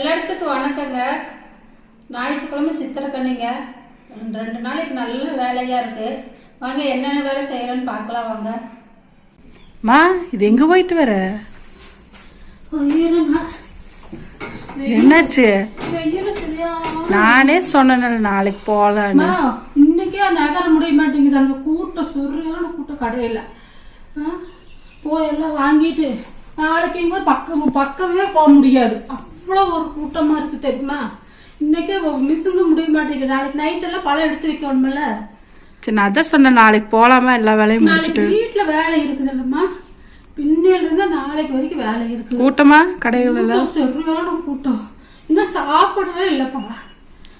எல்லாத்துக்கும் வணக்கங்க. ஞாயிற்றுக்கிழமை சித்திரக்கண்ணிங்க. ரெண்டு நாளைக்கு நல்ல வேலையா இருக்கு. வாங்க என்னென்ன வேலை செய்யறோம்னு பார்க்கலாம் வாங்க. மா இது எங்க போயிட்டு வர? என்னாச்சு? நானே சொன்னேன் நாளைக்கு அம்மா, இன்னைக்கே நகர முடிய மாட்டேங்குது. அங்க கூட்டம் சரியான கூட்டம் கடையில. போய் எல்லாம் வாங்கிட்டு நாளைக்கு பக்கம் பக்கமே போக முடியாது. அவ்வளோ ஒரு கூட்டமா இருக்கு தெரியுமா? இன்னைக்கே மிஸ்ஸுங்க முடிய மாட்டேங்குது. நாளைக்கு நைட் எல்லாம் பழம் எடுத்து வைக்கணும்ல சரி நான் அதான் சொன்னேன் நாளைக்கு போலாமா எல்லா வேலையும் முடிச்சுட்டு? வீட்டுல வேலை இருக்குது இல்லம்மா. பின்னில இருந்தா நாளைக்கு வரைக்கும் வேலை இருக்குது கூட்டமா? கடைகள் எல்லாம்? சரியான கூட்டம். இன்னும் சாப்பிடவே இல்லப்பா.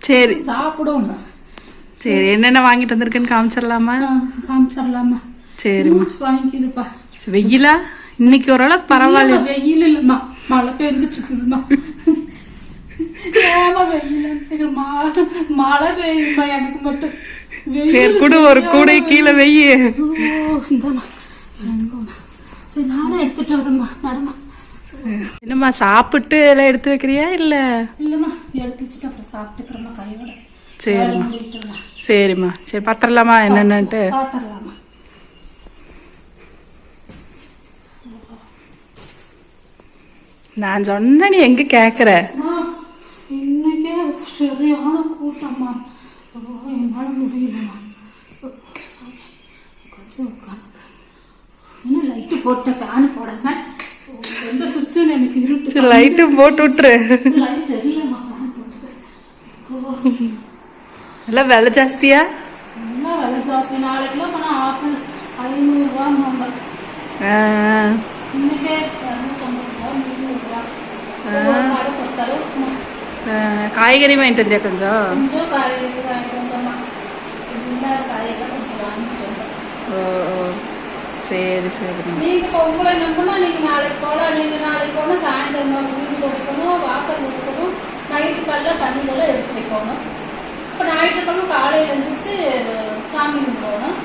சரி. சாப்பிடணும் சரி என்னென்ன வாங்கிட்டு வந்திருக்கேன்னு காமிச்சிடலாமா? காமிச்சிடலாமா. சரிம்மா வாங்கிக்குதுப்பா. வெயிலா? இன்னைக்கு ஓரளவுக்கு பரவாயில்ல வெயில் இல்லம்மா. மழை பெஞ்சிட்டு இருக்குதுமா ஏமா வெயில் மழை மழை பெய்யுதுமா எனக்கு மட்டும் வெயில் சரி குடு ஒரு கூடை கீழே வெயி. ஓ, இந்தாம்மா. இறங்கும்மா. சரி நானே எடுத்துட்டு வரேம்மா நடமா என்னம்மா சாப்பிட்டு எல்லாம் எடுத்து வைக்கிறியா இல்ல? இல்லம்மா எடுத்து வச்சுட்டு அப்புறம் சாப்பிட்டுக்கிறோம்மா கையோட. சரிம்மா. சரிம்மா. சரி பத்திரலாமா என்னென்னட்டு? பாத்திரலாமா நான் சொன்ன நீ எங்க கேக்குற? இன்னைக்கே சரியான கூட்டம்மா. என்னால முடியலம்மா. கொஞ்சம் உட்காந்து இன்னும் லைட்டு போட்ட ஃபேன் போடாம? எந்த சுவிட்சுன்னு எனக்கு இருட்டு. லைட்டு போட்டு விட்டுரு. லைட் எரியலம்மா ஃபேன் போட்டது. ஓ. எல்லாம் விலை ஜாஸ்தியா? என்ன விலை ஜாஸ்தி. நாளைக்குலாம் போனால் ஆப்பிள் ஐநூறுரூவா ஆ, இன்னைக்கே இரநூத்தம்பது ரூபா முந்நூறுரூவா ஒரு கடை கொடுத்தாலும் ஆ, காய்கறி வாங்கிட்டு வந்தியா கொஞ்சம் கொஞ்சம் காய்கறி வாங்கிட்டு வந்தோம்மா இல்லாத காயெல்லாம் கொஞ்சம் வாங்கிட்டு வந்தோம் ஓ ஓ. சரி சரிம்மா நீங்க உங்களை நம்பினா நீங்க நாளைக்கு போகலாம். நீங்க நாளைக்கு போனா சாயந்தரம் வீடு கொடுக்கணும் வாசல் கொடுக்கணும். நைட்டுக்கெல்லாம் தண்ணிகள்லாம் எடுத்து வைக்கணும் இப்போ ஞாயிற்றுக்கிழமை காலையில எழுந்திரிச்சு சாமி கும்பிடணும்.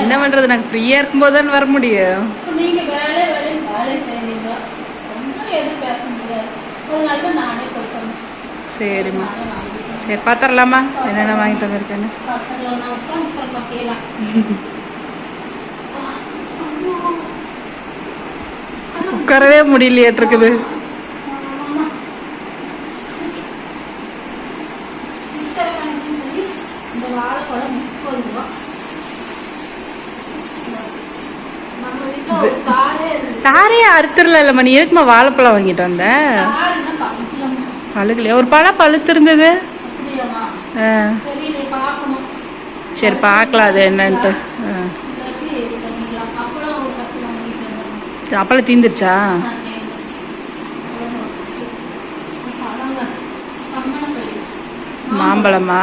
என்ன பண்றது? நாங்க ஃப்ரீயா இருக்கும்போது தான் வர முடியும். நீங்க வேலை வேலைன்னு வேலை செய்றீங்க. ஒன்றும் எதுவும் பேச முடியாது. நானே போய்க்கணும் சரிம்மா சரி பாத்திரலாமா என்னென்ன வாங்கிட்டு வந்திருக்கேன்னு உட்காரவே இருக்கு தாரையே அறுத்துடல இல்லம்மா. நீ எதுக்குமா வாழைப்பழம் வாங்கிட்டு வந்த? பழுக்கலையா ஒரு பழம் பழுத்து இருந்தது அப்படியாம்மா. ஆ, சரி பார்க்கலாம் அது என்னன்ட்டு. அப்பளம் தீந்துருச்சா? மாம்பழமா?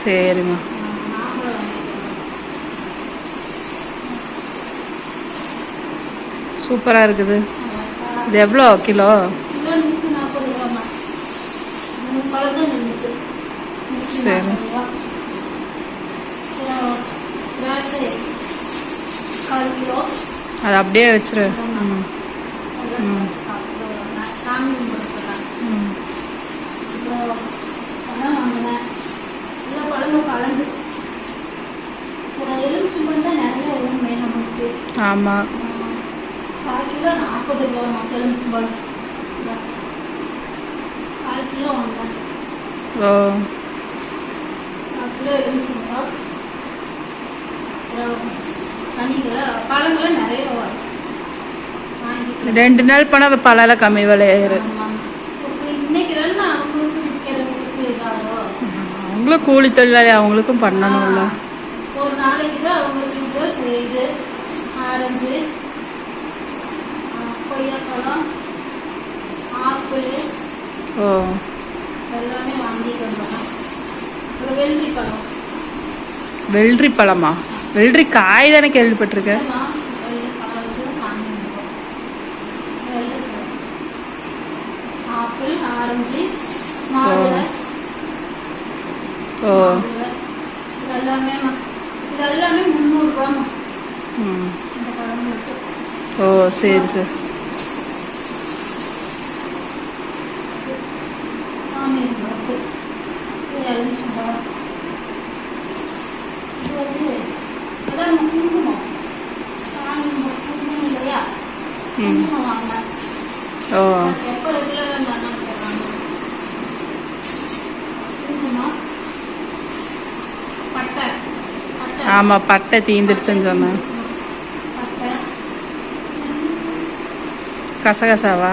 சரிம்மா. சூப்பரா இருக்குது. இது எவ்வளோ கிலோ சரி. அது அப்படியே வச்சிரு ம் சாமி கும்பிடுறதுலாம் ம். அப்புறம் பழம் வாங்கினேன் எல்லாம் பழங்கள் கலந்து ஒரு எலுமிச்சம்பழம் தான் நிறைய உண்மை நம்மளுக்கு ஆமாம் கால் கிலோ நாற்பது ரூபா எலுமிச்சம்பழம் கால் கிலோ வாங்கினேன். வாங்கிக்கலாம். ரெண்டு நாள் போனால் பழம் கம்மி இதாகும் அவங்களும் கூலி தொழிலாளி அவங்களுக்கும் பண்ணணும்ல. ஒரு நாளைக்கு தான் அவங்களுக்கு இது செய்யுது ஆரஞ்சு ஆ, கொய்யாப்பழம் ஆப்பிள். ஓ. எல்லாமே வாங்கிட்டு வந்தோம் வெள்ளரி பழம். வெள்ளரி பழமா? வெள்ளரி காய் தானே கேள்விப்பட்டிருக்கேன் ஆப்பிள் ஆரஞ்சு ஓ. எல்லாமே முந்நூறுரூவாம்மா ஓ சரி சரி. எலுமிச்சம்பழம் இது வந்து அதான் நம்ம குங்குமம் சாமி கும்பிட குங்குமம் இல்லையா ம். குங்குமம் வாங்கினேன் ஓ அது எப்போ ரெகுலராக அந்த அண்ணன் போடுறாங்க குங்குமம் பட்டை பட்டை ஆமா பட்டை தீந்துருச்சுன்னு சொன்னேன் கசகசாவா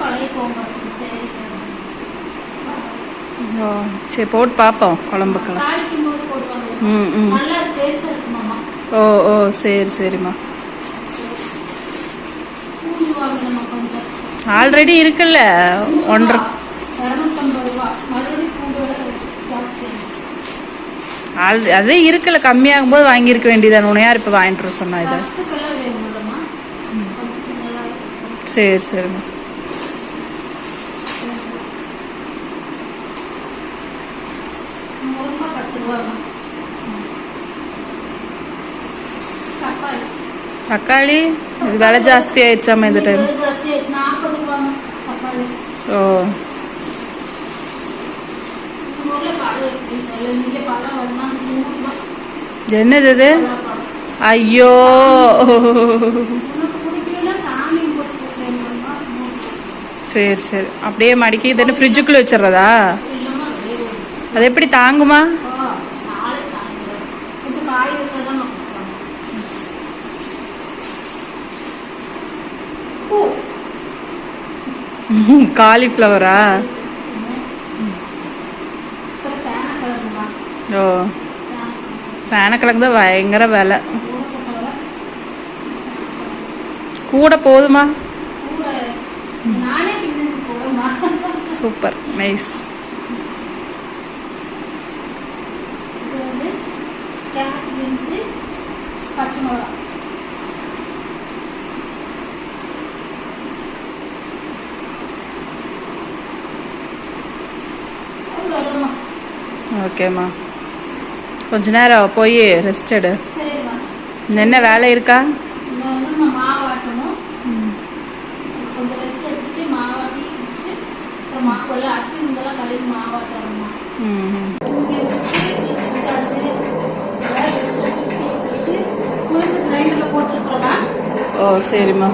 பழகிக்கோங்க. அப்படின்னு. சரி ஓ சரி போட்டு பார்ப்போம் குழம்புக்கெல்லாம். போடுவாங்க. ம் ம். ஓ ஓ சரி சரிம்மா. ஆல்ரெடி இருக்குல்ல? ஒன்றரை இரநூத்தம்பது ரூபா மறுபடியும் பூண்டு விலை ஜாஸ்தி ஆயிடுச்சு. ஆல் அதே இருக்குல்ல கம்மியாகும் போது வாங்கியிருக்க வேண்டியதானே உன்னை யார் இப்போ வாங்கிட்டு வர சொன்னா இதை? சரி சரிம்மா. ரூபாம்மா தக்காளி. இது விலை ஜாஸ்தி ஆயிடுச்சாம்மா இந்த டைம் ஓ உங்க ஊர்ல பழம் இருக்கு அதுல இங்க பழம் வருமா நூறு ரூபாய் என்னது இது? ஐயோ. சரி சரி. அப்படியே மடிக்கி இதுன்னு ஃப்ரிட்ஜுக்குள்ளே வச்சிடறதா? அது எப்படி தாங்குமா? காலிஃப்ளவரா? ஓ. சேனக்கிழங்கு தான் பயங்கர விலை கூட போதுமா சூப்பர் நைஸ் பச்சை மிளகா ஓகேம்மா கொஞ்ச நேரம் போய் ரெஸ்ட் எடு. என்ன வேலை இருக்கா? ஓ சரிம்மா.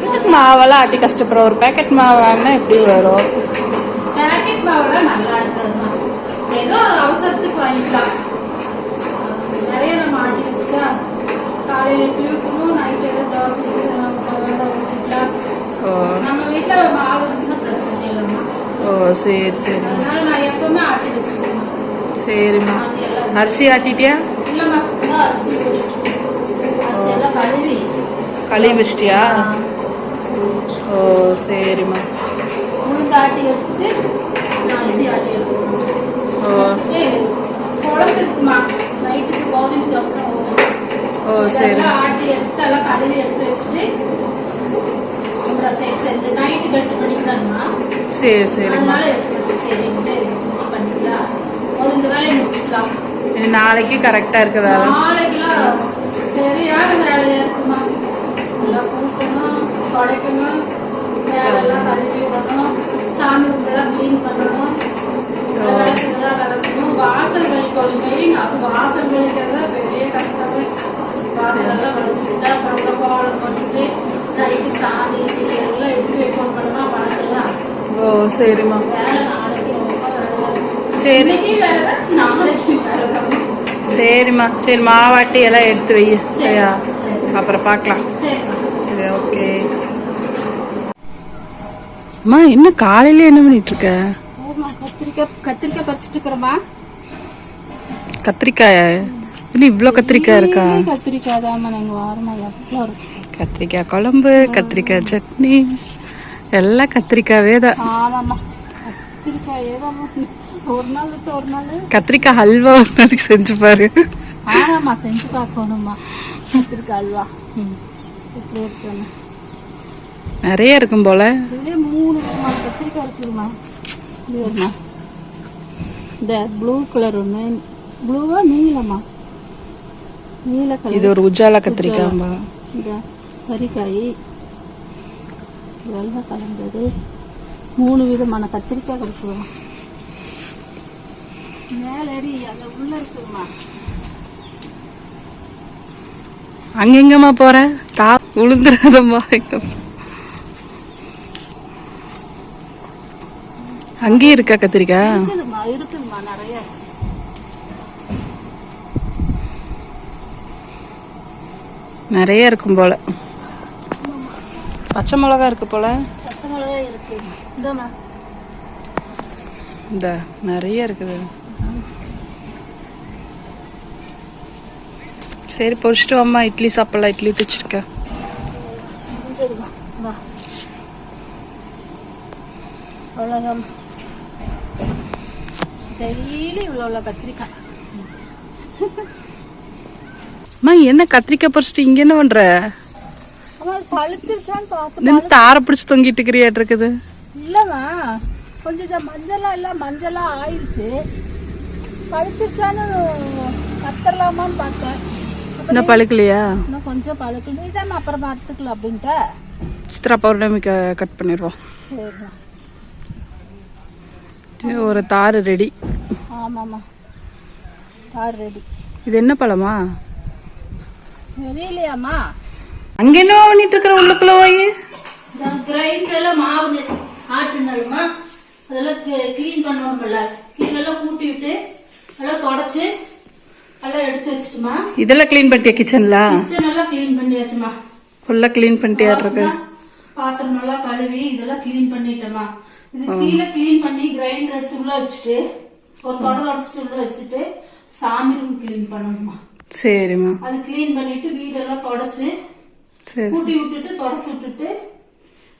வீட்டுக்கு மாவெல்லாம் ஆட்டி கஷ்டப்படுற? ஒரு பேக்கெட் மாவு? வாங்கினா எப்படி வரும்? பேக்கெட் மாவுலாம் நல்லா ஏதோ ஒரு அவசரத்துக்கு வாங்கிக்கலாம். நிறைய நம்ம ஆட்டி வச்சுட்டா காலையில இட்லி ஊற்றணும் நைட்டு ஏதோ தோசை ஊற்றிக்கலாம் நம்ம வீட்டில் மாவு இருந்துச்சுன்னா பிரச்சனை இல்லைம்மா ஓ சரி சரி. அதனால நான் எப்பவுமே ஆட்டி வச்சுருவேன். சரிம்மா. அரிசி ஆட்டிட்டியா? இல்லைம்மா அரிசி அரிசி எல்லாம் கழுவி. கழுவி வச்சிட்டியா? ஓ சரிம்மா. உளுந்து ஆட்டி எடுத்துட்டு அரிசி ஆட்டி ஓ சரி. ஆட்டி எடுத்து எல்லாம் கழுவி எடுத்து வச்சுட்டு அப்புறம் சரி செஞ்சு நைட்டு கட்டு பண்ணிக்கலாம்மா. சரி சரிம்மா அதனால சரின்ட்டு பண்ணிக்கலாம் ஒரு இந்த வேலையை முடிச்சுக்கலாம். இனி நாளைக்கு கரெக்டாக இருக்க வேலை. நாளைக்கெல்லாம் சரியான வேலையா இருக்குமா? எல்லாம் துடைக்கணும் வேலையெல்லாம் கழுவி விடணும் சாமி ரூமெல்லாம் க்ளீன் பண்ணணும். வாசல் வலிக்கணும் அது வாசல் பெரிய கஷ்டமே வாசலெல்லாம் அப்புறம் நைட்டு சாதி எல்லாம் எடுத்து வைக்கணும் வளர்க்கலாம் ஓ சரிம்மா. சரி. சரிம்மா. சரி மாவாட்டி எல்லாம் எடுத்து வை சரியா? அப்புறம் பார்க்கலாம். சரி ஓகே அம்மா என்ன காலையில என்ன பண்ணிட்டு இருக்க? கத்திரிக்காய் கத்திரிக்காய் பறிச்சுட்டு இருக்கிறோமா கத்திரிக்காய். இது இவ்வளோ கத்திரிக்காய் இருக்கா? கத்திரிக்காய் தாம்மா நாங்கள் வாரமா எவ்வளோ இருக்கு? கத்திரிக்காய் குழம்பு கத்திரிக்காய் சட்னி எல்லாம் கத்திரிக்காவே தான். ஆமாம்மா. கத்திரிக்காய் ஒரு நாள் விட்டு ஒரு நாள். கத்திரிக்காய் ஹல்வா ஒரு நாளைக்கு செஞ்சு பாரு. ஆமாம்மா செஞ்சு பார்க்கணும்மா. கத்திரிக்காய் அல்வா இருக்குன்னு நிறைய இருக்கும் போல. இதுலேயே மூணு விதமான கத்திரிக்காய் இருக்குதுமா இது வருமா இந்த ப்ளூ கலர் ஒன்று ப்ளூவா நீலமா? நீல கலர் இது ஒரு உஜாலா கத்திரிக்காய் இந்த கறிக்காய் வெள்ளை கலந்தது. மூணு விதமான கத்திரிக்காய் கிடைக்குமா மேலேறி அங்கே உள்ள இருக்குதுமா அங்க எங்கம்மா போற? தா உளுந்துடாதம்மா அங்கேயும் இருக்கா கத்திரிக்காய்? இருக்குதுமா நிறைய. நிறைய இருக்கும் போல. பச்சை மிளகா இருக்கு போல. பச்சை மிளகாய் இருக்கு. இந்தாம்மா. இந்த நிறைய இருக்குது. சரி பொரிச்சிட்டு வாம்மா. இட்லி சாப்பிடலாம். இட்லி வா. அவ்வளோதான் டெய்லி இவ்வளோ இவ்வளோ கத்திரிக்காய். அம்மா என்ன கத்திரிக்காய் பறிச்சிட்டு இங்க என்ன பண்ற? நின்று தார பிடிச்சி தொங்கிட்டு இருக்கிறியாட்டு இருக்குது இல்லைம்மா கொஞ்சம் இந்த மஞ்சளாக எல்லாம் மஞ்சளாக ஆயிடுச்சு பழுத்துருச்சான்னு கத்தரலாமான்னு பார்த்தேன். இன்னும் பழுக்கலையா? இன்னும் கொஞ்சம் பழுக்கு நீதாம்மா அப்புறம் பார்த்துக்கலாம் அப்படின்ட்டு. சித்ரா பௌர்ணமிக்கு கட் பண்ணிடுவோம். சரிம்மா. சரி, ஒரு தாறு ரெடி. ஆமாம்மா. தார் ரெடி. இது என்ன பழமா? வெளியிலையாம்மா அங்க என்ன பண்ணிட்டு இருக்கிற உள்ளுக்குள்ள போய் கிரைண்டரில் மாவு ஆட்டுனாலுமா அதெல்லாம் க்ளீன் பண்ணணும்ல. இதெல்லாம் கூட்டி விட்டு எல்லாம் தொடச்சி எல்லாம் எடுத்து வச்சுட்டுமா. இதெல்லாம் க்ளீன் பண்ணிட்டியா கிச்சன்ல கிச்சன் எல்லாம் க்ளீன் பண்ணியாச்சுமா. ஃபுல்லா க்ளீன் பண்ணிட்டியாட்டு இருக்கு பாத்திரம் எல்லாம் கழுவி இதெல்லாம் க்ளீன் பண்ணிட்டேமா இது கீழே க்ளீன் பண்ணி கிரைண்டர் அடிச்சு உள்ள வச்சுட்டு ஒரு தொடல் அடிச்சுட்டு உள்ள வச்சுட்டு சாமி ரூம் க்ளீன் பண்ணணுமா சரிம்மா. அது க்ளீன் பண்ணிட்டு வீடெல்லாம் தொடச்சு கூட்டி விட்டுட்டு தொடச்சி விட்டுட்டு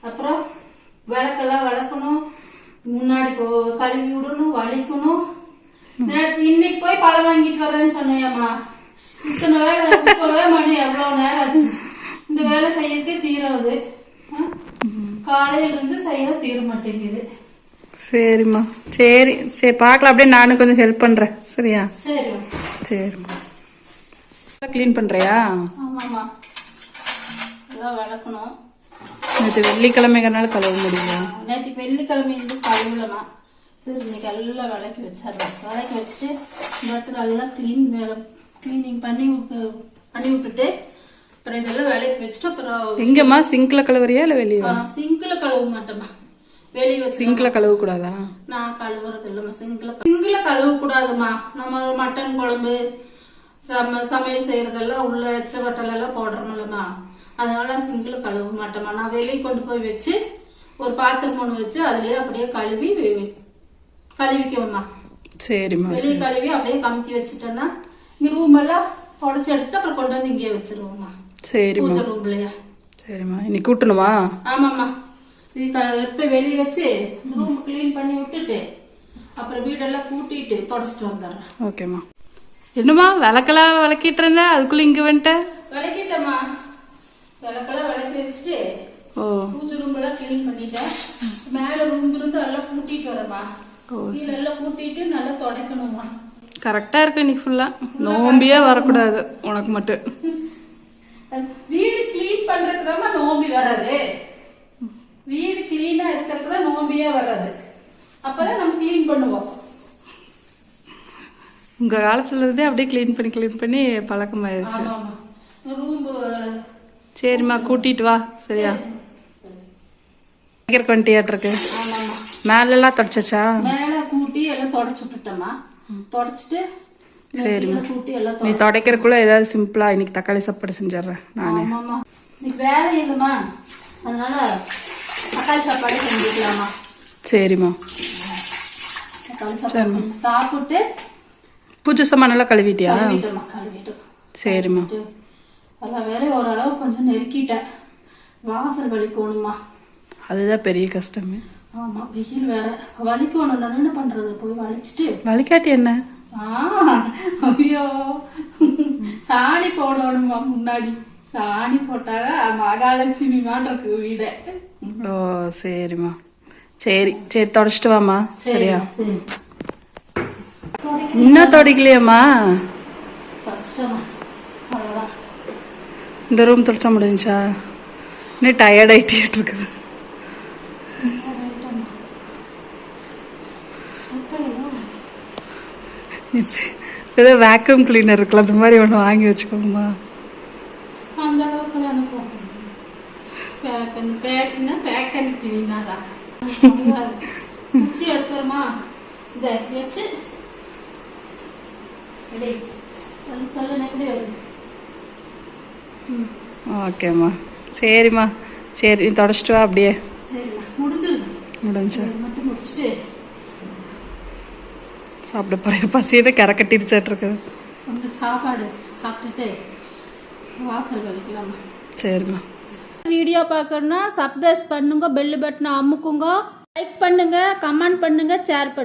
அப்புறம் விளக்கெல்லாம் விளக்கணும் முன்னாடி போ கழுவி விடணும் வலிக்கணும். நேற்று இன்னைக்கு போய் பழம் வாங்கிட்டு வர்றேன்னு சொன்னேம்மா. இத்தனை வேலை இப்பவே மணி எவ்வளவு நேரம் ஆச்சு? இந்த வேலை செய்யறதுக்கே தீராது? காலையில இருந்து செய்ய தீர மாட்டேங்குது. சரிம்மா. சரி சரி பார்க்கலாம். அப்படியே நானும் கொஞ்சம் ஹெல்ப் பண்றேன். சரியா? சரி சரிம்மா. க்ளீன் பண்றியா? ஆமாம்மா. எல்லாம் விளக்கணும் நேற்று வெள்ளிக்கிழமைங்கிறனால கழுவ முடியல. நேற்றுக்கு வெள்ளிக்கிழமை இருந்து கழுவலமா சரி இன்னைக்கு எல்லாம் விளக்கி வச்சிடுறேன். விளக்கி வச்சுட்டு இந்த இடத்துல எல்லாம் க்ளீன் வேலை க்ளீனிங் பண்ணி விட்டு பண்ணி விட்டுட்டு அப்புறம் இதெல்லாம் விளக்கி வச்சுட்டு அப்புறம் எங்கம்மா? சிங்க்ல கழுவுறியா இல்ல வெளியே சிங்கில் கழுவ மாட்டேம்மா. வெளியே வச்சு சிங்க்ல கழுவ கூடாதா நான் கழுவுறது இல்லைம்மா சிங்கில் சிங்கில் கழுவ கூடாதுமா நம்ம மட்டன் குழம்பு சம சமையல் செய்யறதெல்லாம் உள்ள எச்ச வட்டல் எல்லாம் போடுறோம்லம்மா. அதனால சிங்கில் கழுவ மாட்டேம்மா. நான் வெளியே கொண்டு போய் வச்சு ஒரு பாத்திரம் ஒன்று வச்சு அதுலயே அப்படியே கழுவி கழுவிக்குவேம்மா. சரிம்மா வெளியே கழுவி அப்படியே கமுத்தி வச்சுட்டேன்னா இங்க ரூம் எல்லாம் தொடச்சி எடுத்துட்டு அப்புறம் கொண்டு வந்து இங்கேயே வச்சிருவோம்மா. சரிம்மா. ரூம்லயே? சரிம்மா. இன்னைக்கு கூட்டணுமா? ஆமாம்மா. இது எடுத்து வெளியே வச்சு ரூம் க்ளீன் பண்ணி விட்டுட்டு அப்புறம் வீடெல்லாம் கூட்டிட்டு தொடச்சிட்டு வந்துடுறேன். ஓகேம்மா. என்னம்மா விளக்கெல்லாம் விளக்கிட்டு இருந்த? அதுக்குள்ள இங்க வந்துட்ட? விளக்கிட்டேம்மா. விளக்கெல்லாம் விளக்கி வச்சுட்டு ஓ. பூஜை ரூம் எல்லாம் க்ளீன் பண்ணிட்டேன். மேல ரூம் இருந்து எல்லாம் கூட்டிட்டு வரேம்மா. எல்லாம் கூட்டிட்டு நல்லா துடைக்கணும்மா. கரெக்டா இருக்கு இன்னைக்கு ஃபுல்லா நோம்பியே வரக்கூடாது உனக்கு மட்டும். வீடு க்ளீன் பண்றதுக்கு நோம்பி வர்றது. வீடு கிளீனா இருக்கிறதுக்கு தான் நோம்பியே வர்றது. அப்பதான் நம்ம க்ளீன் பண்ணுவோம். உங்க காலத்துல இருந்தே அப்படியே க்ளீன் பண்ணி க்ளீன் பண்ணி பழக்கமாயிருச்சு. ஆமாமா ரூம் சரிம்மா கூட்டிட்டு வா. சரியா? இருக்கு? ஆமாமா மேல எல்லாம் தொடச்சாச்சா? மேல கூட்டி எல்லாம் தொடச்சு விட்டுட்டோமா தொடச்சிட்டு எல்லாம் நீ துடைக்கிறதுக்குள்ள ஏதாவது சிம்பிளா இன்னைக்கு தக்காளி சாப்பாடு செஞ்சிடுறேன் நானே. வேலை இல்லைம்மா. அதனால தக்காளி சாப்பாடு செஞ்சுக்கலாமா சரிம்மா. சாப்பிட்டு பூஜை சாமான் நல்லா கழுவிட்டியா? சரிம்மா. எல்லா வேலையும் ஓரளவு கொஞ்சம் நெருக்கிட்டேன். வாசல் வலிக்கணுமா அதுதான் பெரிய கஷ்டமே. ஆமா வெயில் வேற. வலிக்கணும் என்ன பண்றது? போய் வலிச்சிட்டு வழிகாட்டி என்ன? ஐயோ. சாணி போடணுமா முன்னாடி? சாணி போட்டாதான் மகாலட்சுமி மாட்டிருக்கு வீடை. ஓ சரிம்மா. சரி சரி தொடச்சிட்டு வாம்மா. சரியா? சரி. இன்னும் தொடக்கலையாம்மா? இந்த ரூம் தொடச்சா முடிஞ்சா இன்னும் டயர்ட் ஆகிட்டே இருக்குது ஏதோ வேக்யூம் கிளீனர் இருக்குல்ல அந்த மாதிரி ஒன்று வாங்கி வச்சுக்கோங்கம்மா. ஓகேம்மா. சரிம்மா. சரி நீ தொடச்சிட்டு வா அப்படியே. முடிஞ்சு இது மட்டும் முடிச்சுட்டு சாப்பிட போகிறேன் பசியோட கரை கட்டிருச்சாட்டு இருக்குது. கொஞ்சம் சாப்பாடு சாப்பிட்டுட்டு வாசல் வலிக்கலாமா? சரிம்மா. வீடியோ பார்க்கணுன்னா சப்ஸ்கிரைப் பண்ணுங்க பெல் பட்டனை அமுக்குங்க. லைக் பண்ணுங்க கமெண்ட் பண்ணுங்க ஷேர் பண்ணுங்க.